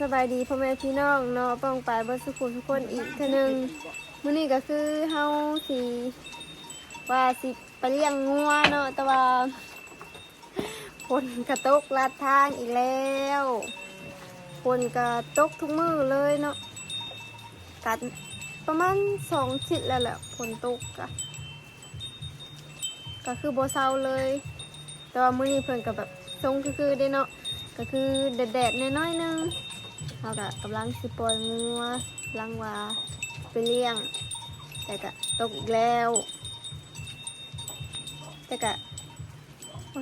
สบายดีพ่อแม่พี่น้องเนาะป้องปลายเบิดสุขุทุกคนอีกเท่านึงมื้อนี้ก็คือเฮาสิว่าสิไปเลี้ยงงัวเนาะแต่ว่าฝนกระตกลาดทางอีกแล้วฝนกระตกทุกมือเลยเนาะกัดประมาณสองทิศแล้วแหละฝนตกกะก็คือโบเซาเลย แต่ว่ามื้อนี้เพิ่นก็แบบทรงคือๆได้เนาะก็คือแดดๆน้อยๆนึง เราก็กำลังสิปล่อยงัวกำลังว่าไปเลี้ยง แต่ก็ตกอีกแล้ว แต่ก็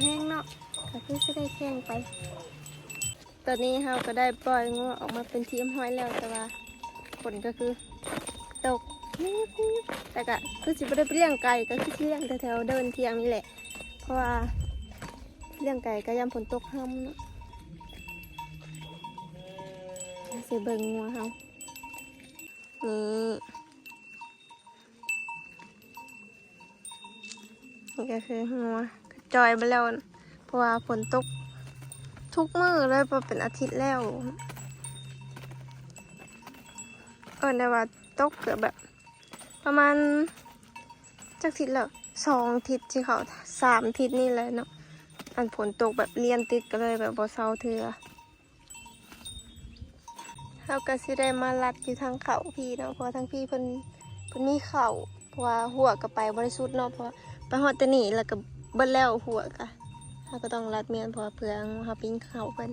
แห้งเนาะก็คือจะได้แข่งไป ตอนนี้เราก็ได้ปล่อยงัวออกมาเป็นทีมห้อยแล้วแต่ว่าผลก็คือตกนิดแต่ก็คือสิบ่ได้เลี้ยงไก่ก็คือเลี้ยงแถวๆเดินเทียงนี่แหละ เพราะว่าเลี้ยงไก่ก็ยามฝนตกห้ำเนาะ สิเบิงงัวเขานี่นี่ก็คืองัวจอยไปแล้ว เพราะว่าฝนตก ทุกมือเลยพอเป็นอาทิตย์แล้ว เออแต่ว่าตกเกือบแบบ ประมาณจักทิศแล้วสองทิศที่เขาสามทิศนี่แหละเนาะอันฝนตกแบบเรียนติดกันเลยแบบบ่เศร้าเถือ เราก็สิได้มาลัดอยู่ทางเขาพี่เนาะเพราะว่าทางพี่เพิ่นเพิ่นมีเขาเพราะว่าหัวก็ไปบริสุทธิ์เนาะเพราะไปฮอดแตนี่แล้วก็เบิดแล้วหัวก็เราก็ต้องลัดเมียนเพราะเพื่อเฮาปิ้งเขาเพิ่น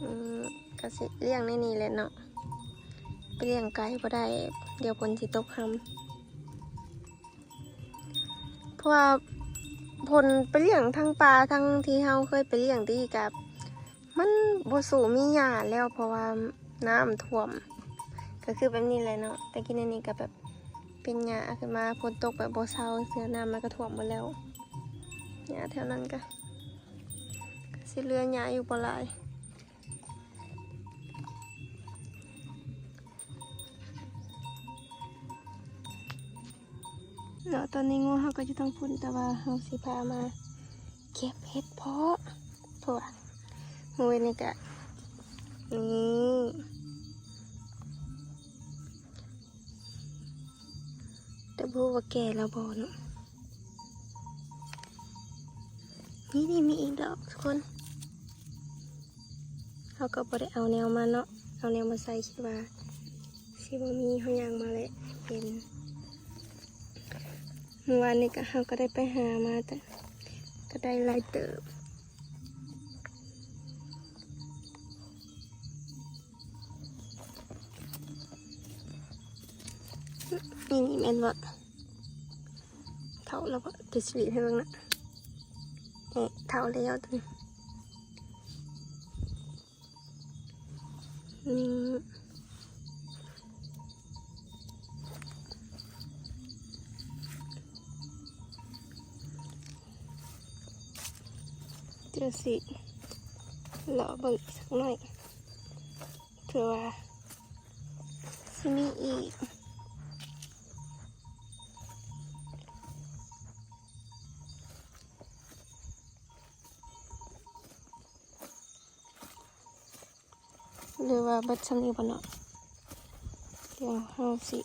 อืมก็สิเลี้ยงในนี่แหละเนาะไปเลี้ยงไก่บ่ได้เดี๋ยวฝนสิตกคำเพราะว่าผลไปเลี้ยงทางปลาทางที่เฮาเคยไปเลี้ยงที่กับ มันบสูมีหยาแล้วเพราะว่าน้ำท่วม ก็คือแบบนี้เลยเนาะแต่กินอันนี้ก็แบบเป็นหยาขึ้นมาฝนตกแบบบ่เซาเสือน้ำมันก็ท่วมหมดแล้วหยาแถวนั้นก็กสิเหลือหยาอยู่บ่หลายเนาะตอนนี้งูเขาก็จะต้องพุ่นแต่ว่าเขาสิพามา เก็บเห็ดเพาะเพราะว่า มือนี่กะนี่แต่บูว่าแก่แล้วบอเนอะนี่นี่มีอีกดอกทุกคนเขาก็บ่ได้เอาแนวมาเนาะเอาแนวมาใส่คิดว่าสิบ่มีเขายางมาเลยเห็นเมื่อวานนี้ก็เขาก็ได้ไปหามาแต่ก็ได้ลายเติบ นี่นี่แม่นว่าเท่าแล้วก็จะสีให้บิ่งนะเนี่เท่าแล้วตัวนี้นี่จะสิเลาะเบิ่งสักหน่อยเผื่อว่าสิมีอีก หรือว่าบัดซัมนี้บ่เนาะเดี๋ยวเฮาสิ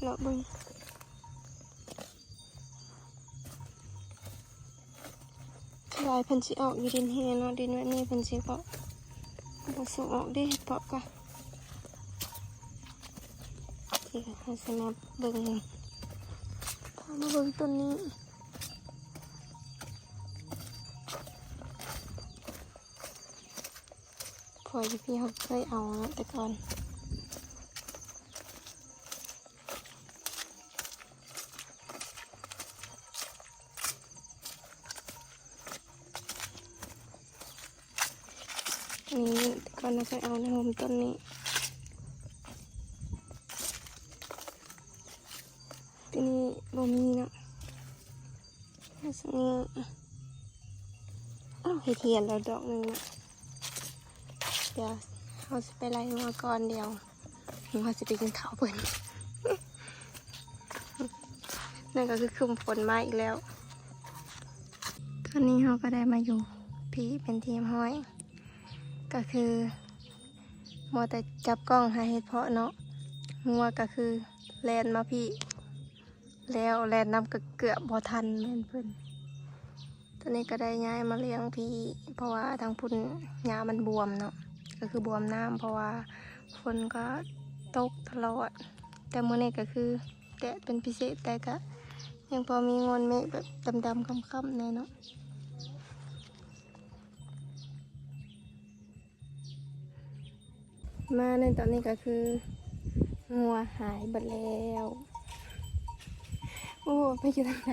เลาะเบิ่งลายเพิ่นสิออกอยู่ดินแฮเนาะดินแบบนี้เพิ่นสิก็บ่ส่งออกเด้เปาะกะที่เฮาสิมาเบิ่งพามาเบิ่งต้นนี้ พอที่พี่เขาเคยเอาแต่ก่อนนี่แต่ก่อนเราเคยเอาในมุมต้นนี้ที่นี้บ่มีเนาะแล้วสักนี้อ้าวเห็ดเหียนเราดอกหนึ่งเนาะ ดี๋ยวเราจะไปไล่มาก่อนเดียวเราจะไปกินข้าวเพิ่นนั่นก็คือคืมฝนมาอีกแล้ว ตอนนี้เราก็ได้มาอยู่พี่เป็นทีมห้อย ก็คือมัวแต่จับกล้องหาเห็ดเพาะเนาะงัวก็คือแลนมาพี่ แล้วแลนน้ำก็เกือบบ่ทันแม่นเพิ่นตอนนี้ก็ได้ย้ายมาเลี้ยงพี่ เพราะว่าทางพุ่นหญ้ามันบวมเนาะ ก็คือบวมน้ำเพราะว่าฝนก็ตกตลอด แต่มื้อนี้ก็คือแดดเป็นพิเศษแต่ก็ยังพอมีงนเมฆแบบดำๆค่ำๆแน่เนาะมาในตอนนี้ก็คืองัวหายหมดแล้วโอ้ไปอยู่ทางไหน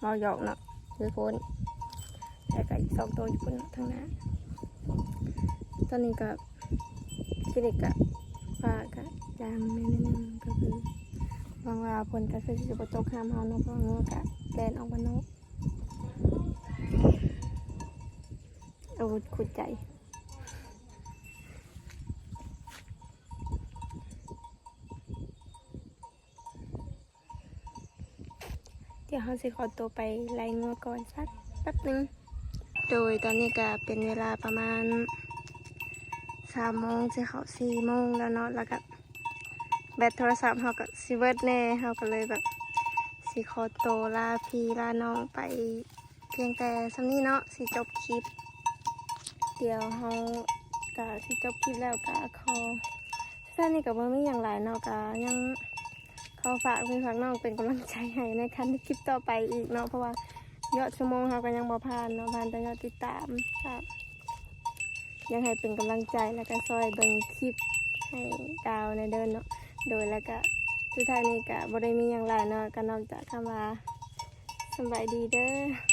เราหยอกเนาะคือคนแต่ก็อีกสองตัวอยู่บนทางหน้า ตอนนี้ก็กิเด็กกับปลากับยางแม่นิดนึงก็คือวางว่าผลก็คือจะประตกห้ามเฮาเนาะเพราะงัวกะแลนออกมานอกอาวุธขุดใจเดี๋ยวเราสิขอตัวไปไล่งัวก่อนสักแป๊บหนึง โดยตอนนี้ก็เป็นเวลาประมาณ สามโมงจะเข้าสี่โมงแล้วเนาะแล้วก็แบตโทรศัพท์เราก็สิเวิร์ดแน่เราก็เลยแบบสิขอโตลาพี่ลาน้องไปเพียงแต่สำนี้เนาะสิจบคลิป เดี๋ยวเราก็สิจบคลิปแล้วก็ขอท่านนี้ก็บ่มีอย่างไรเนาะก็ยังขอฝากพี่ฝากน้องเป็นกำลังใจให้ในคันที่คลิปต่อไปอีกเนาะเพราะว่ายอดชั่วโมงเราก็ยังบ่ผ่านเนาะผ่านแต่ยอดติดตามครับ ยังให้เป็นกำลังใจแล้วก็ซอยเบิ่งคลิปให้ดาวในเดินเนาะโดยแล้วก็สุดท้ายนี้ก็บ่ได้มีอย่างไรเนาะก็นอกจากคำว่าสบายดีเด้อ